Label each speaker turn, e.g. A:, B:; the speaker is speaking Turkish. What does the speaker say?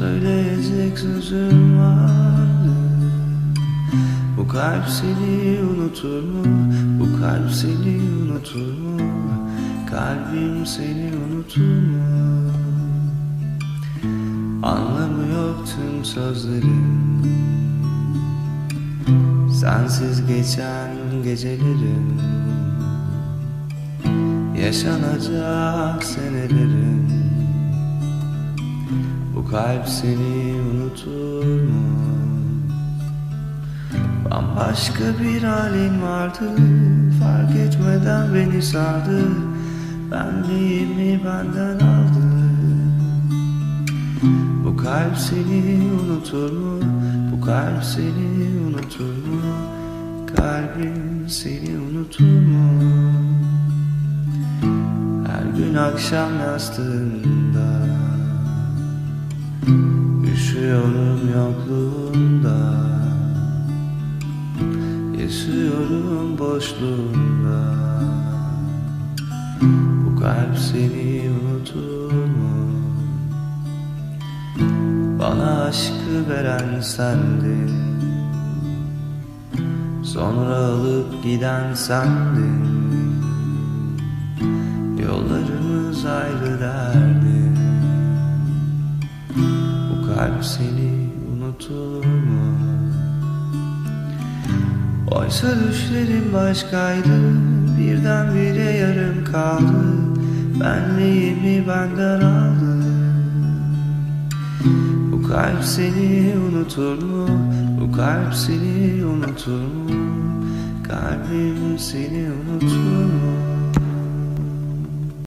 A: Söyleyecek sözüm vardı Bu kalp seni unutur mu? Bu kalp seni unutur mu? Kalbim seni unutur mu? Anlamı yok tüm sözlerin Sensiz geçen gecelerin Yaşanacak senelerin Bu kalp seni unutur mu? Bambaşka bir halin vardı Fark etmeden beni sardı Benliğimi benden aldı Bu kalp seni unutur mu? Bu kalp seni unutur mu? Kalbim seni unutur mu? Her gün akşam yastığında Üşüyorum yokluğunda. Yaşıyorum boşluğunda. Bu kalp seni unutur mu? Bana aşkı veren sendin. Sonra alıp giden sendin. Yollarımız ayrı derdi seni unutur mu? Oysa düşlerim başkaydı Birdenbire yarım kaldı Benliğimi benden aldı Bu kalp seni unutur mu? Bu kalp seni unutur mu? Kalbim seni unutur mu?